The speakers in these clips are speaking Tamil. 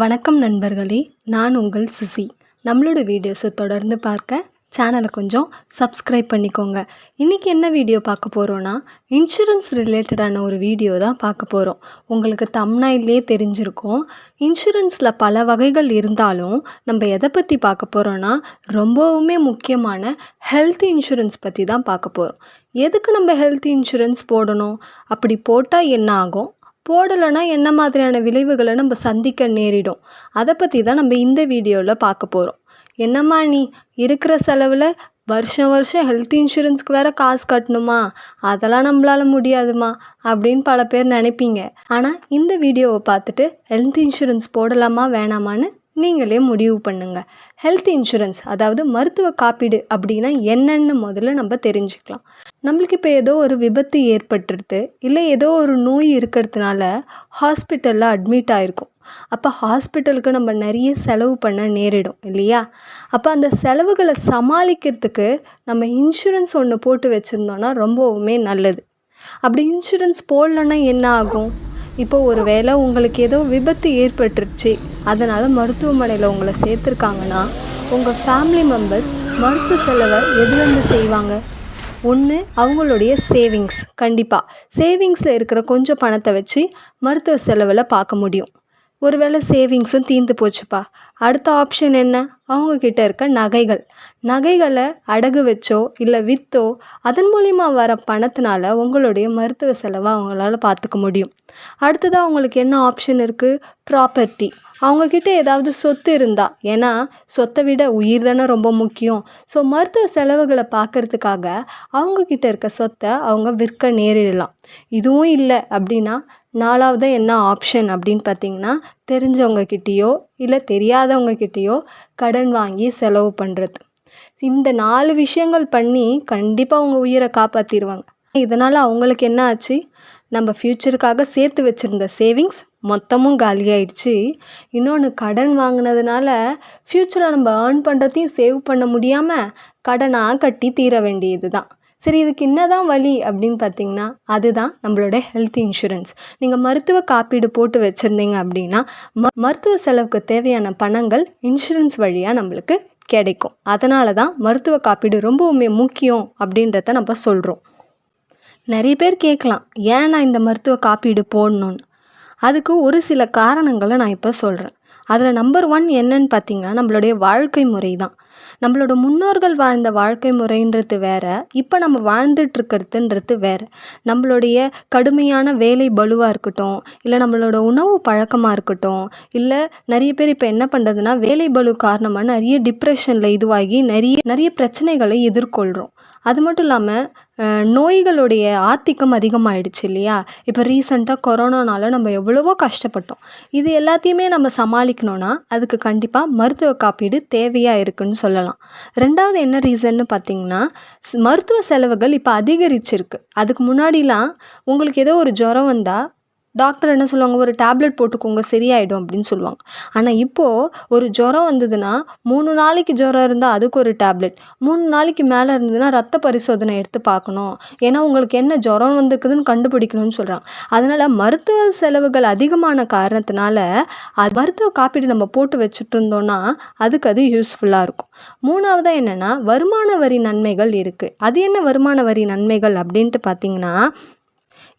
வணக்கம் நண்பர்களே நான் உங்கள் சுசி. நம்மளோட வீடியோஸை தொடர்ந்து பார்க்க சேனலை கொஞ்சம் சப்ஸ்கிரைப் பண்ணிக்கோங்க. இன்றைக்கி என்ன வீடியோ பார்க்க போகிறோன்னா இன்சூரன்ஸ் ரிலேட்டடான ஒரு வீடியோ தான் பார்க்க போகிறோம் உங்களுக்கு தம்னாயிலே தெரிஞ்சிருக்கும். இன்சூரன்ஸில் பல வகைகள் இருந்தாலும் நம்ம எதை பற்றி பார்க்க போகிறோன்னா ரொம்பவுமே முக்கியமான ஹெல்த் இன்சூரன்ஸ் பற்றி தான் பார்க்க போகிறோம் எதுக்கு நம்ம ஹெல்த் இன்சூரன்ஸ் போடணும்? அப்படி போட்டால் என்ன ஆகும்? போடலைன்னா என்ன மாதிரியான விளைவுகளை நம்ம சந்திக்க நேரிடும். அதை பற்றி தான் நம்ம இந்த வீடியோவில் பார்க்க போகிறோம் என்னம்மா நீ இருக்கிற செலவில் வருஷம் வருஷம் ஹெல்த் இன்சூரன்ஸ்க்கு வேறு காசு கட்டணுமா? அதெல்லாம் நம்மளால முடியாதுமா? அப்படின்னு பல பேர் நினைப்பீங்க. ஆனால் இந்த வீடியோவை பார்த்துட்டு ஹெல்த் இன்சூரன்ஸ் போடலாமா வேணாமான்னு நீங்களே முடிவு பண்ணுங்கள் ஹெல்த் இன்சூரன்ஸ் அதாவது மருத்துவ காப்பீடு அப்படின்னா என்னன்னு முதல்ல நம்ம தெரிஞ்சுக்கலாம். நம்மளுக்கு இப்போ ஏதோ ஒரு விபத்து ஏற்பட்டுருது இல்லை ஏதோ ஒரு நோய் இருக்கிறதுனால ஹாஸ்பிட்டலில் அட்மிட் ஆகிருக்கும் அப்போ ஹாஸ்பிட்டலுக்கு நம்ம நிறைய செலவு பண்ண நேரிடும் இல்லையா? அப்போ அந்த செலவுகளை சமாளிக்கிறதுக்கு நம்ம இன்சூரன்ஸ் ஒன்று போட்டு வச்சுருந்தோன்னா ரொம்பவுமே நல்லது. அப்படி இன்சூரன்ஸ் போடலன்னா என்ன ஆகும்? இப்போ ஒரு வேளை உங்களுக்கு ஏதோ விபத்து ஏற்பட்டுருச்சு அதனால் மருத்துவமனையில் உங்களை சேர்த்துருக்காங்கன்னா உங்கள் ஃபேமிலி மெம்பர்ஸ் மருத்துவ செலவை எதுலேருந்து செய்வாங்க? ஒன்று அவங்களுடைய சேவிங்ஸ் கண்டிப்பாக சேவிங்ஸில் இருக்கிற கொஞ்சம் பணத்தை வச்சு மருத்துவ செலவில் பார்க்க முடியும். ஒருவேளை சேவிங்ஸும் தீர்ந்து போச்சுப்பா. அடுத்த ஆப்ஷன் என்ன? அவங்கக்கிட்ட இருக்க நகைகள். நகைகளை அடகு வச்சோ இல்லை விற்றோ அதன் மூலிமா வர பணத்தினால உங்களுடைய மருத்துவ செலவை அவங்களால பார்த்துக்க முடியும். அடுத்ததாக அவங்களுக்கு என்ன ஆப்ஷன் இருக்குது ப்ராப்பர்ட்டி அவங்கக்கிட்ட ஏதாவது சொத்து இருந்தால் ஏன்னா சொத்தை விட உயிர் தானே ரொம்ப முக்கியம். ஸோ மருத்துவ செலவுகளை பார்க்குறதுக்காக அவங்கக்கிட்ட இருக்க சொத்தை அவங்க விற்க நேரிடலாம். இதுவும் இல்லை அப்படின்னா நாலாவது என்ன ஆப்ஷன் அப்படின்னு பார்த்தீங்கன்னா தெரிஞ்சவங்கக்கிட்டேயோ இல்லை தெரியாதவங்கக்கிட்டேயோ கடன் வாங்கி செலவு பண்ணுறது இந்த நாலு விஷயங்கள் பண்ணி கண்டிப்பாக அவங்க உயிரை காப்பாற்றிடுவாங்க இதனால் அவங்களுக்கு என்ன ஆச்சு? நம்ம ஃப்யூச்சருக்காக சேர்த்து வச்சுருந்த சேவிங்ஸ் மொத்தமும் காலியாயிடுச்சு. இன்னொன்று கடன் வாங்கினதுனால ஃப்யூச்சரில் நம்ம ஏர்ன் பண்ணுறதையும் சேவ் பண்ண முடியாமல் கடனாக கட்டி தீர வேண்டியது தான் சரி இதுக்கு என்ன தான் வழி அப்படின்னு பார்த்தீங்கன்னா அதுதான் நம்மளோட ஹெல்த் இன்சூரன்ஸ் நீங்கள் மருத்துவ காப்பீடு போட்டு வச்சுருந்தீங்க அப்படின்னா ம மருத்துவ செலவுக்கு தேவையான பணங்கள் இன்சூரன்ஸ் வழியாக நம்மளுக்கு கிடைக்கும். அதனால தான் மருத்துவ காப்பீடு ரொம்பவுமே முக்கியம் அப்படின்றத நம்ம சொல்கிறோம் நிறைய பேர் கேட்கலாம் ஏன் நான் இந்த மருத்துவ காப்பீடு போடணுன்னு அதுக்கு ஒரு சில காரணங்களை நான் இப்போ சொல்கிறேன் அதில் நம்பர் ஒன் என்னன்னு பார்த்தீங்கன்னா நம்மளுடைய வாழ்க்கை முறை தான் நம்மளோட முன்னோர்கள் வாழ்ந்த வாழ்க்கை முறைன்றது வேற இப்போ நம்ம வாழ்ந்துட்டுருக்கிறதுன்றது வேற. நம்மளுடைய கடுமையான வேலை பலுவாக இருக்கட்டும் இல்லை நம்மளோட உணவு பழக்கமாக இருக்கட்டும் இல்லை நிறைய பேர் இப்போ என்ன பண்ணுறதுன்னா வேலை பலு காரணமாக நிறைய டிப்ரெஷனில் இதுவாகி நிறைய நிறைய பிரச்சனைகளை எதிர்கொள்கிறோம் அது மட்டும் இல்லாமல் நோய்களுடைய ஆத்திக்கம் அதிகமாகிடுச்சு இல்லையா? இப்போ ரீசெண்டாக கொரோனானால நம்ம எவ்வளவோ கஷ்டப்பட்டோம். இது எல்லாத்தையுமே நம்ம சமாளிக்கணும்னா அதுக்கு கண்டிப்பாக மருத்துவ காப்பீடு தேவையாக இருக்குன்னு சொல்லலாம். ரெண்டாவது என்ன ரீசன்னு பார்த்தீங்கன்னா மருத்துவ செலவுகள் இப்போ அதிகரிச்சிருக்கு. அதுக்கு முன்னாடிலாம் உங்களுக்கு ஏதோ ஒரு ஜுரம் வந்தால் டாக்டர் என்ன சொல்லுவாங்க ஒரு டேப்லெட் போட்டுக்கோங்க சரியாயிடும் அப்படின்னு சொல்லுவாங்க. ஆனால் இப்போது ஒரு ஜுரம் வந்ததுன்னா மூணு நாளைக்கு ஜுரம் இருந்தால் அதுக்கு ஒரு டேப்லெட் மூணு நாளைக்கு மேலே இருந்ததுன்னா ரத்த பரிசோதனை எடுத்து பார்க்கணும். ஏன்னா உங்களுக்கு என்ன ஜுரம் வந்துருக்குதுன்னு கண்டுபிடிக்கணும்னு சொல்கிறாங்க அதனால் மருத்துவ செலவுகள் அதிகமான காரணத்தினால அது மருத்துவ காப்பீடு நம்ம போட்டு வச்சுட்டு இருந்தோம்னா அதுக்கு அது யூஸ்ஃபுல்லாக இருக்கும். மூணாவதாக என்னென்னா வருமான வரி நன்மைகள் இருக்குது அது என்ன வருமான வரி நன்மைகள் அப்படின்ட்டு பார்த்தீங்கன்னா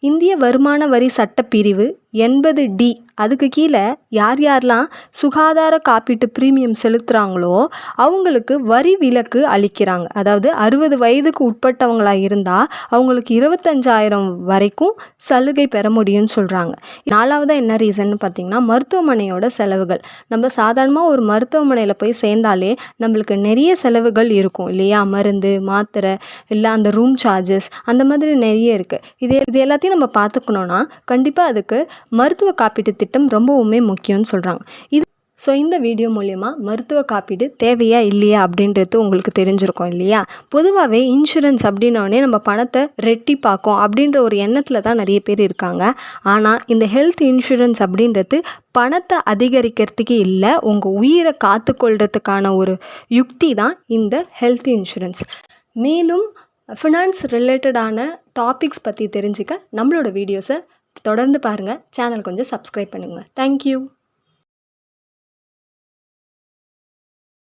இந்திய வருமான வரி சட்டப்பிரிவு எண்பது டி. அதுக்கு கீழே யார் யாரெலாம் சுகாதார காப்பீட்டு ப்ரீமியம் செலுத்துகிறாங்களோ அவங்களுக்கு வரி விலக்கு அளிக்கிறாங்க. அதாவது அறுபது வயதுக்கு உட்பட்டவங்களாக இருந்தால் அவங்களுக்கு இருபத்தஞ்சாயிரம் வரைக்கும் சலுகை பெற முடியும்னு சொல்கிறாங்க நாலாவதாக என்ன ரீசன் பார்த்திங்கன்னா மருத்துவமனையோட செலவுகள். நம்ம சாதாரணமாக ஒரு மருத்துவமனையில் போய் சேர்ந்தாலே நம்மளுக்கு நிறைய செலவுகள் இருக்கும். இல்லையா? மருந்து மாத்திரை இல்லை அந்த ரூம் சார்ஜஸ் அந்த மாதிரி நிறைய இருக்குது இது இது எல்லாத்தையும் நம்ம பார்த்துக்கணுன்னா கண்டிப்பாக அதுக்கு மருத்துவ காப்பீட்டு திட்டம் ரொம்பவுமே முக்கியம்னு சொல்கிறாங்க இது ஸோ இந்த வீடியோ மூலயமா மருத்துவ காப்பீடு தேவையா இல்லையா அப்படின்றது உங்களுக்கு தெரிஞ்சிருக்கும் இல்லையா? பொதுவாகவே இன்சூரன்ஸ் அப்படின்னோடனே நம்ம பணத்தை ரெட்டி பார்க்கும் அப்படின்ற ஒரு எண்ணத்தில் தான் நிறைய பேர் இருக்காங்க. ஆனால் இந்த ஹெல்த் இன்சூரன்ஸ் அப்படின்றது பணத்தை அதிகரிக்கிறதுக்கு இல்லை உங்கள் உயிரை காத்துக்கொள்கிறதுக்கான ஒரு யுக்தி தான் இந்த ஹெல்த் இன்சூரன்ஸ் மேலும் ஃபினான்ஸ் ரிலேட்டடான டாபிக்ஸ் பற்றி தெரிஞ்சுக்க நம்மளோட வீடியோஸை தொடர்ந்து பாருங்கள் சேனல் கொஞ்சம் சப்ஸ்கிரைப் பண்ணுங்கள் தேங்க்யூ